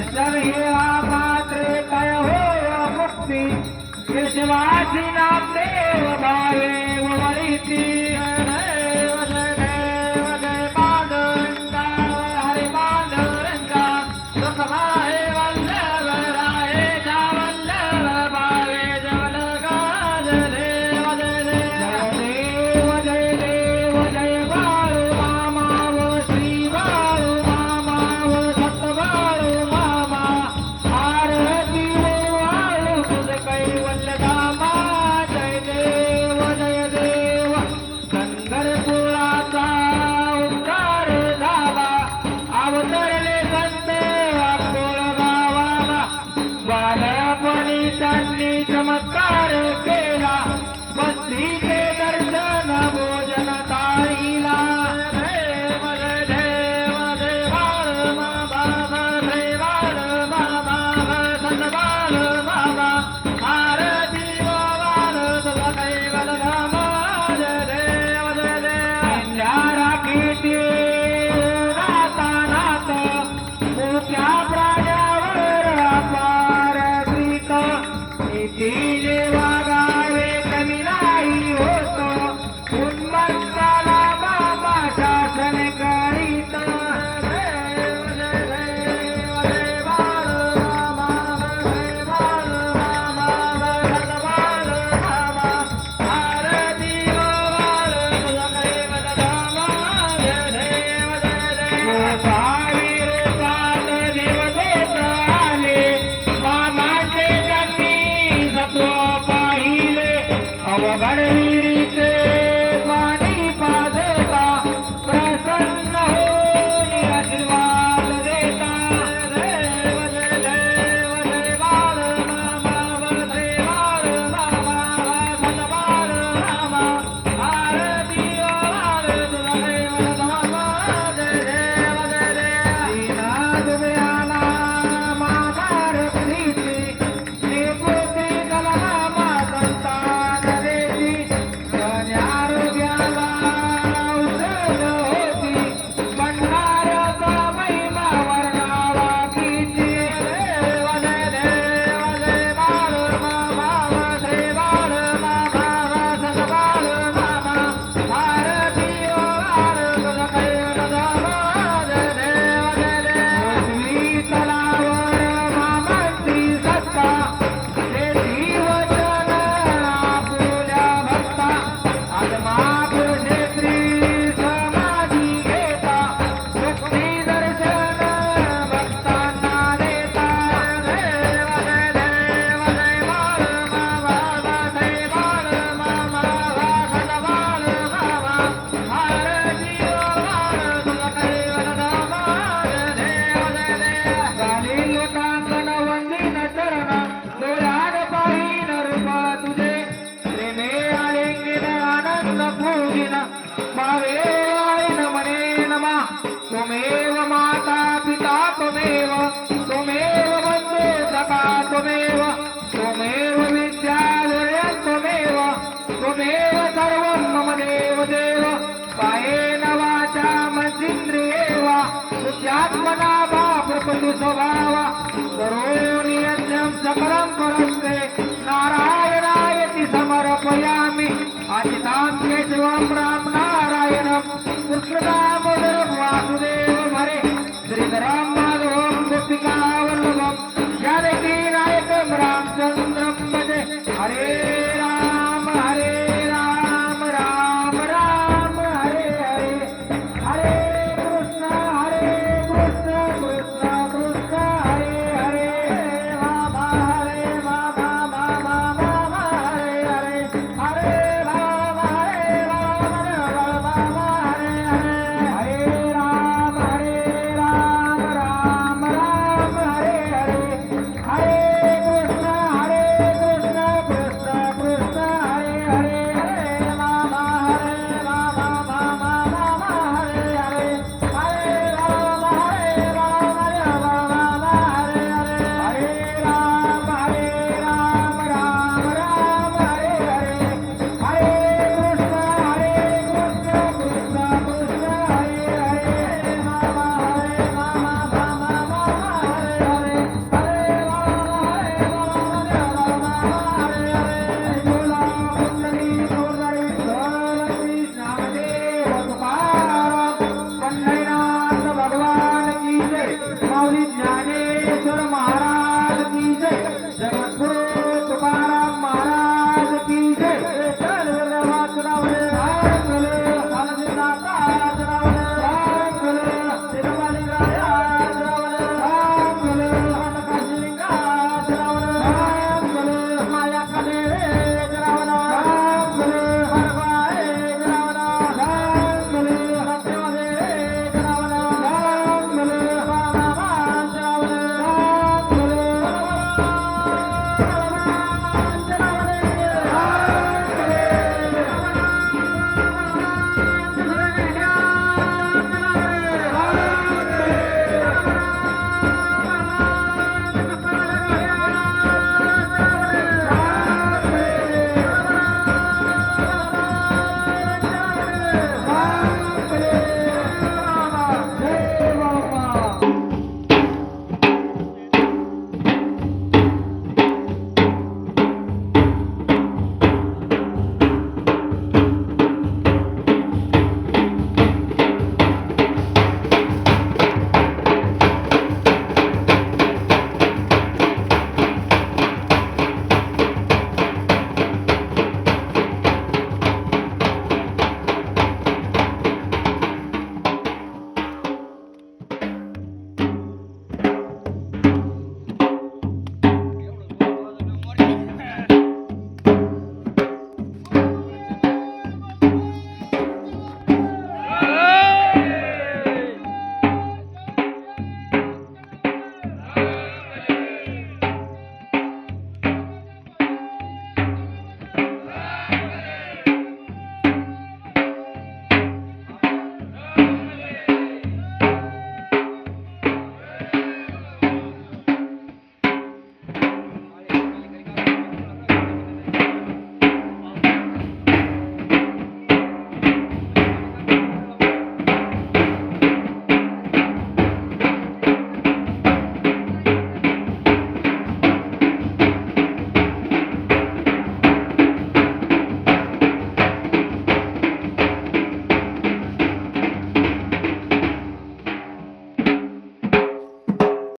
विश्वासी नाम देव विश्वासीन देवारे वई थी પોલીસ ચમત્કાર કેરા બધી त्याच मना बाप बंधू स्वभावा करोनी यज्ञम सकरम परस्ते। नारायणाय ती समर्पयामि। अजिताम केशवम राम नारायणम कृष्णदामोदरम वासुदेव